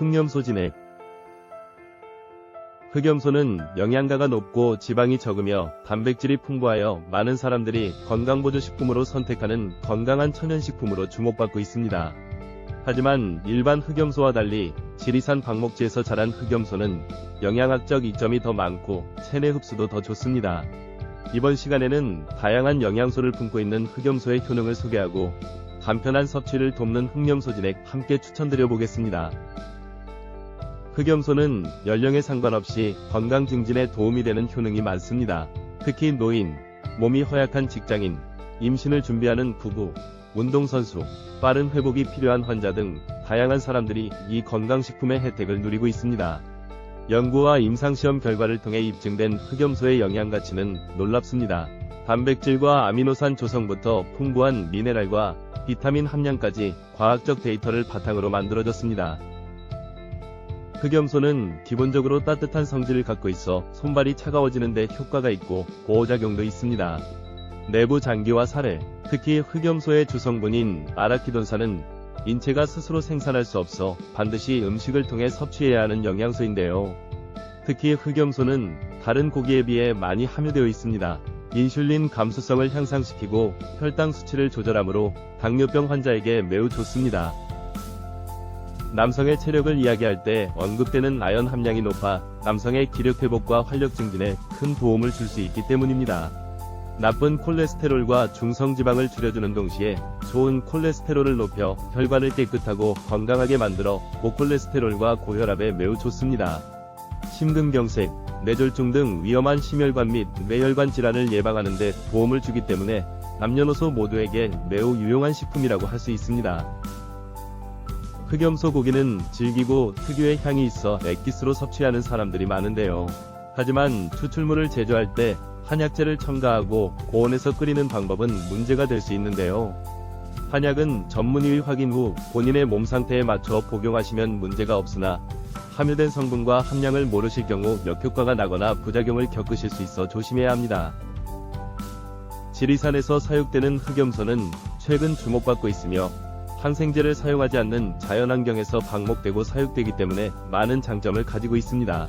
흑염소 진액 흑염소는 영양가가 높고 지방이 적으며 단백질이 풍부하여 많은 사람들이 건강보조식품으로 선택하는 건강한 천연식품으로 주목받고 있습니다. 하지만 일반 흑염소와 달리 지리산 방목지에서 자란 흑염소는 영양학적 이점이 더 많고 체내 흡수도 더 좋습니다. 이번 시간에는 다양한 영양소를 품고 있는 흑염소의 효능을 소개하고 간편한 섭취를 돕는 흑염소 진액 함께 추천드려 보겠습니다. 흑염소는 연령에 상관없이 건강 증진에 도움이 되는 효능이 많습니다. 특히 노인, 몸이 허약한 직장인, 임신을 준비하는 부부, 운동선수, 빠른 회복이 필요한 환자 등 다양한 사람들이 이 건강식품의 혜택을 누리고 있습니다. 연구와 임상시험 결과를 통해 입증된 흑염소의 영양 가치는 놀랍습니다. 단백질과 아미노산 조성부터 풍부한 미네랄과 비타민 함량까지 과학적 데이터를 바탕으로 만들어졌습니다. 흑염소는 기본적으로 따뜻한 성질을 갖고 있어 손발이 차가워지는데 효과가 있고 보호작용도 있습니다. 내부 장기와 살해, 특히 흑염소의 주성분인 아라키돈산은 인체가 스스로 생산할 수 없어 반드시 음식을 통해 섭취해야 하는 영양소인데요. 특히 흑염소는 다른 고기에 비해 많이 함유되어 있습니다. 인슐린 감수성을 향상시키고 혈당 수치를 조절하므로 당뇨병 환자에게 매우 좋습니다. 남성의 체력을 이야기할 때 언급되는 아연 함량이 높아 남성의 기력 회복과 활력 증진에 큰 도움을 줄 수 있기 때문입니다. 나쁜 콜레스테롤과 중성 지방을 줄여주는 동시에 좋은 콜레스테롤을 높여 혈관을 깨끗하고 건강하게 만들어 고콜레스테롤과 고혈압에 매우 좋습니다. 심근경색, 뇌졸중 등 위험한 심혈관 및 뇌혈관 질환을 예방하는 데 도움을 주기 때문에 남녀노소 모두에게 매우 유용한 식품이라고 할 수 있습니다. 흑염소 고기는 질기고 특유의 향이 있어 액기스로 섭취하는 사람들이 많은데요. 하지만 추출물을 제조할 때 한약재를 첨가하고 고온에서 끓이는 방법은 문제가 될 수 있는데요. 한약은 전문의 확인 후 본인의 몸 상태에 맞춰 복용하시면 문제가 없으나 함유된 성분과 함량을 모르실 경우 역효과가 나거나 부작용을 겪으실 수 있어 조심해야 합니다. 지리산에서 사육되는 흑염소는 최근 주목받고 있으며 항생제를 사용하지 않는 자연환경에서 방목되고 사육되기 때문에 많은 장점을 가지고 있습니다.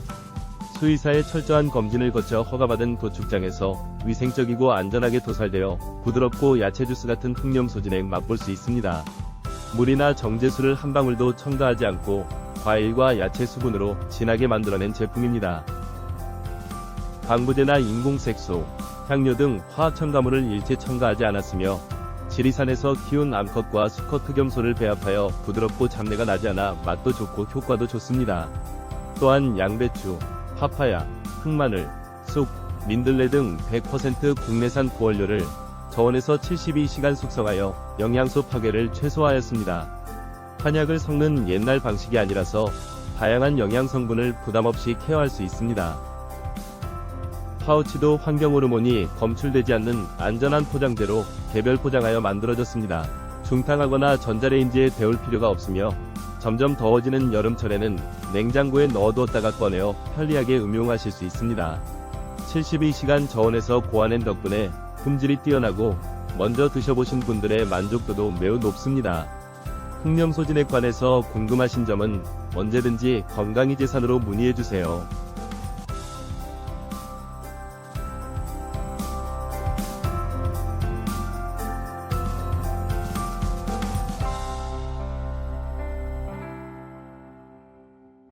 수의사의 철저한 검진을 거쳐 허가받은 도축장에서 위생적이고 안전하게 도살되어 부드럽고 야채 주스 같은 흑염 소 진액 맛볼 수 있습니다. 물이나 정제수를 한 방울도 첨가하지 않고 과일과 야채 수분으로 진하게 만들어낸 제품입니다. 방부제나 인공색소, 향료 등 화학 첨가물을 일체 첨가하지 않았으며 지리산에서 키운 암컷과 수컷 흑염소를 배합하여 부드럽고 잡내가 나지 않아 맛도 좋고 효과도 좋습니다. 또한 양배추, 파파야, 흑마늘, 쑥, 민들레 등 100% 국내산 고원료를 저온에서 72시간 숙성하여 영양소 파괴를 최소화하였습니다. 한약을 섞는 옛날 방식이 아니라서 다양한 영양 성분을 부담 없이 케어할 수 있습니다. 파우치도 환경 호르몬이 검출되지 않는 안전한 포장재로 개별 포장하여 만들어졌습니다. 중탕하거나 전자레인지에 데울 필요가 없으며 점점 더워지는 여름철에는 냉장고에 넣어두었다가 꺼내어 편리하게 음용하실 수 있습니다. 72시간 저온에서 고아낸 덕분에 품질이 뛰어나고 먼저 드셔보신 분들의 만족도도 매우 높습니다. 흑염소진에 관해서 궁금하신 점은 언제든지 건강이 재산으로 문의해주세요.